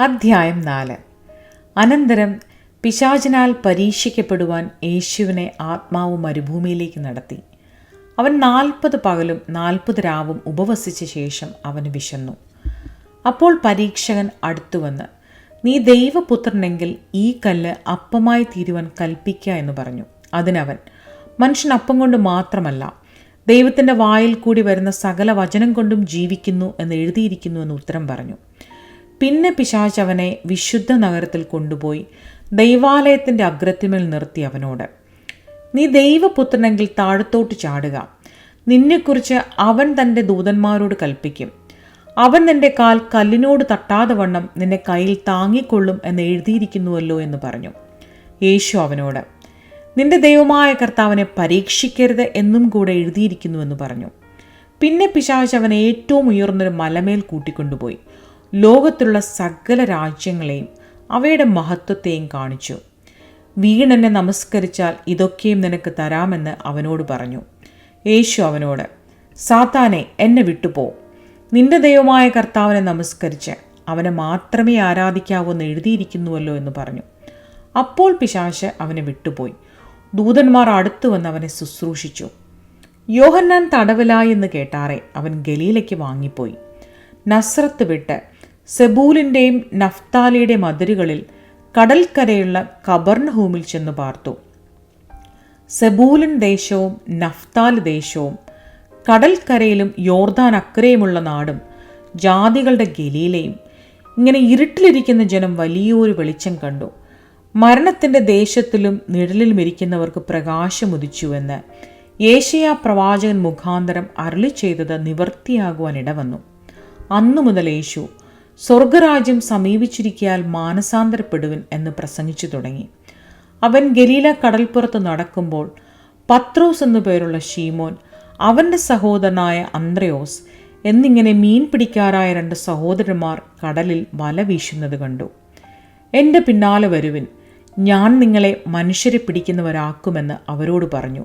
അധ്യായം നാല്. അനന്തരം പിശാചിനാൽ പരീക്ഷിക്കപ്പെടുവാൻ യേശുവിനെ ആത്മാവ് മരുഭൂമിയിലേക്ക് നടത്തി. അവൻ നാൽപ്പത് പകലും നാൽപ്പത് രാവും ഉപവസിച്ച ശേഷം അവന് വിശന്നു. അപ്പോൾ പരീക്ഷകൻ അടുത്തുവന്ന് നീ ദൈവപുത്രനെങ്കിൽ ഈ കല്ല് അപ്പമായി തീരുവാൻ കൽപ്പിക്കുക എന്ന് പറഞ്ഞു. അതിനവൻ മനുഷ്യൻ അപ്പം കൊണ്ട് മാത്രമല്ല ദൈവത്തിന്റെ വായിൽ കൂടി വരുന്ന സകല വചനം കൊണ്ടും ജീവിക്കുന്നു എന്ന് എഴുതിയിരിക്കുന്നു എന്ന് ഉത്തരം പറഞ്ഞു. പിന്നെ പിശാച് അവനെ വിശുദ്ധ നഗരത്തിൽ കൊണ്ടുപോയി ദൈവാലയത്തിന്റെ അഗ്രത്തിമേൽ നിർത്തി അവനോട്. നീ ദൈവപുത്രനെങ്കിൽ താഴത്തോട്ട് ചാടുക. നിന്നെക്കുറിച്ച് അവൻ തന്റെ ദൂതന്മാരോട് കൽപ്പിക്കും. അവൻ നിന്റെ കാൽ കല്ലിനോട് തട്ടാതെ വണ്ണം നിന്നെ കയ്യിൽ താങ്ങിക്കൊള്ളും എന്ന് എഴുതിയിരിക്കുന്നുവല്ലോ എന്ന് പറഞ്ഞു. യേശു അവനോട് നിന്റെ ദൈവമായ കർത്താവിനെ പരീക്ഷിക്കരുത് എന്നും കൂടെ എഴുതിയിരിക്കുന്നുവെന്ന് പറഞ്ഞു. പിന്നെ പിശാച് അവനെ ഏറ്റവും ഉയർന്നൊരു മലമേൽ കൂട്ടിക്കൊണ്ടുപോയി. ലോകത്തിലുള്ള സകല രാജ്യങ്ങളെയും അവയുടെ മഹത്വത്തെയും കാണിച്ചു. വീണെന്നെ നമസ്കരിച്ചാൽ ഇതൊക്കെയും നിനക്ക് തരാമെന്ന് അവനോട് പറഞ്ഞു. യേശു അവനോട് സാത്താനെ എന്നെ വിട്ടുപോ. നിന്റെ ദൈവമായ കർത്താവിനെ നമസ്കരിച്ച് അവനെ മാത്രമേ ആരാധിക്കാവൂ എന്ന് എഴുതിയിരിക്കുന്നുവല്ലോ എന്ന് പറഞ്ഞു. അപ്പോൾ പിശാശ് അവനെ വിട്ടുപോയി. ദൂതന്മാർ അടുത്തു വന്ന് അവനെ ശുശ്രൂഷിച്ചു. യോഹന്നാൻ തടവിലായി എന്ന് കേട്ടാറെ അവൻ ഗലീലയ്ക്ക് വാങ്ങിപ്പോയി. നസ്രത്ത് വിട്ട് സെബൂലിന്റെയും നഫ്താലിയുടെ മതിലുകളിൽ കടൽക്കരയുള്ള കബർണഹൂമിൽ ചെന്ന് പാർത്തു. സെബൂലൻ ദേശവും നഫ്താൽ ദേശവും കടൽക്കരയിലും യോർദാൻ അക്കരയുമുള്ള നാടും ജാതികളുടെ ഗലീലയും ഇങ്ങനെ ഇരുട്ടിലിരിക്കുന്ന ജനം വലിയൊരു വെളിച്ചം കണ്ടു. മരണത്തിന്റെ ദേശത്തിലും നിഴലിലും ഇരിക്കുന്നവർക്ക് പ്രകാശമുദിച്ചുവെന്ന് ഏഷ്യ പ്രവാചകൻ മുഖാന്തരം അരളി ചെയ്തത് നിവർത്തിയാകുവാൻ ഇടവന്നു. അന്നു മുതൽ യേശു സ്വർഗരാജ്യം സമീപിച്ചിരിക്കാൽ മാനസാന്തരപ്പെടുവൻ എന്ന് പ്രസംഗിച്ചു തുടങ്ങി. അവൻ ഗലീല കടൽപ്പുറത്ത് നടക്കുമ്പോൾ പത്രോസ് എന്നു പേരുള്ള ഷീമോൻ അവന്റെ സഹോദരനായ അന്ത്രയോസ് എന്നിങ്ങനെ മീൻ പിടിക്കാരായ രണ്ട് സഹോദരന്മാർ കടലിൽ വല വീശുന്നത് കണ്ടു. എന്റെ പിന്നാലെ വരുവിൻ. ഞാൻ നിങ്ങളെ മനുഷ്യരെ പിടിക്കുന്നവരാക്കുമെന്ന് അവരോട് പറഞ്ഞു.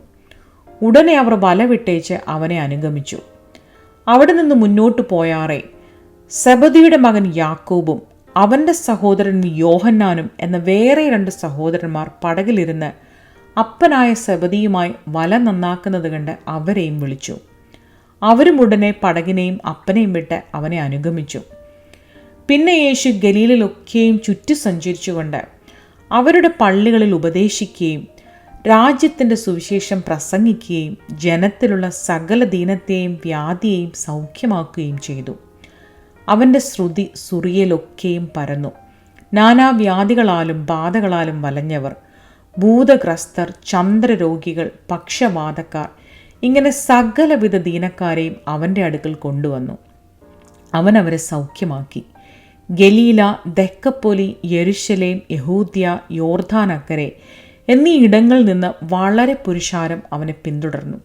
ഉടനെ അവർ വല വിട്ടേച്ച് അവനെ അനുഗമിച്ചു. അവിടെ നിന്ന് മുന്നോട്ട് പോയാറേ സബദിയുടെ മകൻ യാക്കോബും അവന്റെ സഹോദരൻ യോഹന്നാനും എന്ന വേറെ രണ്ട് സഹോദരന്മാർ പടകിലിരുന്ന് അപ്പനായ സബദിയുമായി വല നന്നാക്കുന്നത് കണ്ട് അവരെയും വിളിച്ചു. അവരും ഉടനെ പടകിനെയും അപ്പനെയും വിട്ട് അവനെ അനുഗമിച്ചു. പിന്നെ യേശു ഗലീലിലൊക്കെയും ചുറ്റി സഞ്ചരിച്ചുകൊണ്ട് അവരുടെ പള്ളികളിൽ ഉപദേശിക്കുകയും രാജ്യത്തിന്റെ സുവിശേഷം പ്രസംഗിക്കുകയും ജനത്തിലുള്ള സകല ദീനത്തെയും വ്യാധിയെയും സൗഖ്യമാക്കുകയും ചെയ്തു. അവന്റെ ശ്രുതി സുറിയലൊക്കെയും പരന്നു. നാനാവ്യാധികളാലും ബാധകളാലും വലഞ്ഞവർ ഭൂതഗ്രസ്തർ ചന്ദ്രരോഗികൾ പക്ഷവാതക്കാർ ഇങ്ങനെ സകലവിധ ദീനക്കാരെയും അവന്റെ അടുക്കൽ കൊണ്ടുവന്നു. അവൻ അവരെ സൗഖ്യമാക്കി. ഗലീല ദക്കപ്പൊലി യെരുഷലേം യഹൂദ്യ യോർധാനക്കരെ എന്നീ ഇടങ്ങളിൽ നിന്ന് വളരെ പുരുഷാരം അവനെ പിന്തുടർന്നു.